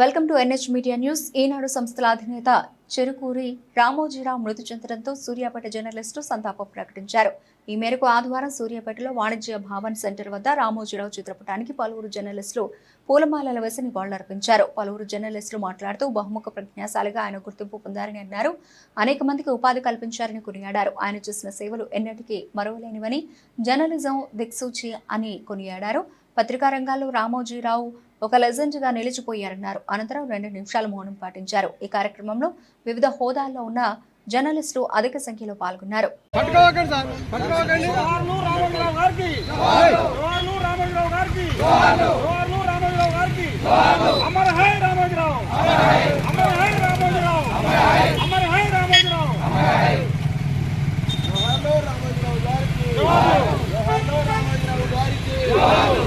Welcome to NH media news. Eenadu సంస్థల అధినేత చెరుకూరి రామోజీరావు మృతి చెందడంతో సూర్యాపేట జర్నలిస్టు సంతాపం ప్రకటించారు. ఈ మేరకు ఆదివారం సూర్యాపేటలో వాణిజ్య భవన్ సెంటర్ వద్ద రామోజీరావు చిత్రపటానికి పలువురు జర్నలిస్టులు పూలమాలలు వేసి నివాళులర్పించారు. పలువురు జర్నలిస్టులు మాట్లాడుతూ బహుముఖ ప్రజ్ఞాశాలిగా ఆయన గుర్తింపు పొందారని అన్నారు. అనేక మందికి ఉపాధి కల్పించారని కొనియాడారు. ఆయన చేసిన సేవలు ఎన్నటికీ మరవలేనివని జర్నలిజం దిక్సూచి అని కొనియాడారు. పత్రికా రంగాల్లో రామోజీరావు ఒక లెజెండ్గా నిలిచిపోయారన్నారు. అనంతరం రెండు నిమిషాల మౌనం పాటించారు. ఈ కార్యక్రమంలో వివిధ హోదాల్లో ఉన్న జర్నలిస్టులు అధిక సంఖ్యలో పాల్గొన్నారు. గారికి జోహార్లు రామోజీరావు గారికి జోహార్లు రామోజీరావు గారికి అమర్ హై రామోజీరావు అమర్ హై రామోజీరావు అమర్ హై రామోజీరావు జోహార్లు రామోజీరావు గారికి జోహార్లు రామోజీరావు గారికి జోహార్లు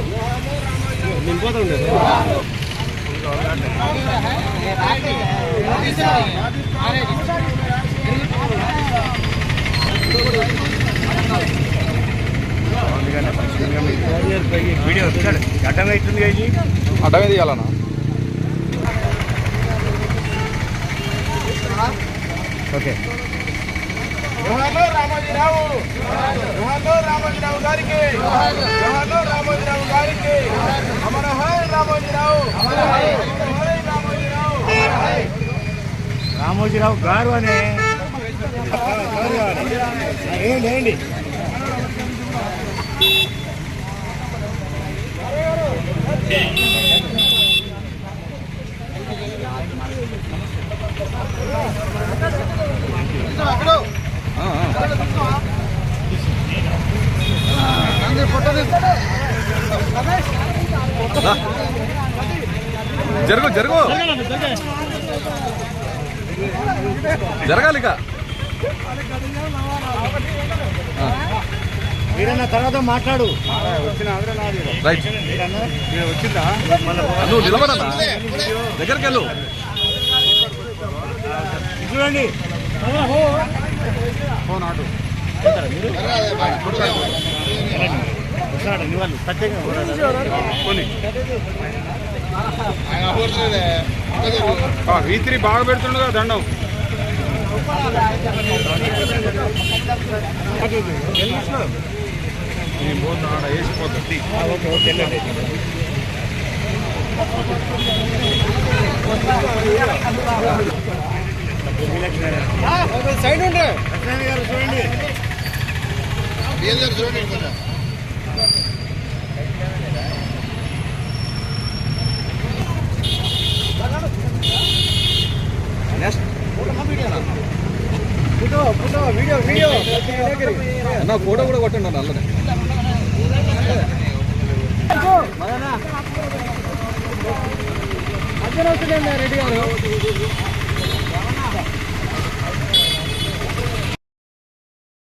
వీడియో వచ్చాడు అడ్డం అవుతుంది కదా అడ్డమే తీయాలన్నా? ఓకే. జోహార్లు రామోజీరావు. జోహార్లు రామోజీరావు గారికి. జోహార్లు రామోజీరావు గారికి. అమర రామోజీరావు గారు అనే ఏంటి ఏంటి జరుగు జరుగు. జరగాలి ఇక వీడన్న తర్వాత మాట్లాడు. రైట్. వచ్చిందా నువ్వు నిలబడన్నా దగ్గరికి వెళ్ళు చూడండి. ఫోన్ ఆటు ప్రత్యేకంగా వీ త్రీ బాగా పెడుతుండగా దండం. వేసిపోతుంది ఓకే ఓకే వెళ్ళండి సైడ్ ఉండే. చూడండి ఫోటో ఫోటో వీడియో వీడియో అన్న ఫోటో కూడా కొట్టండి అన్న అల్లనే. అర్జున వస్తుందండి రెడ్డి గారు.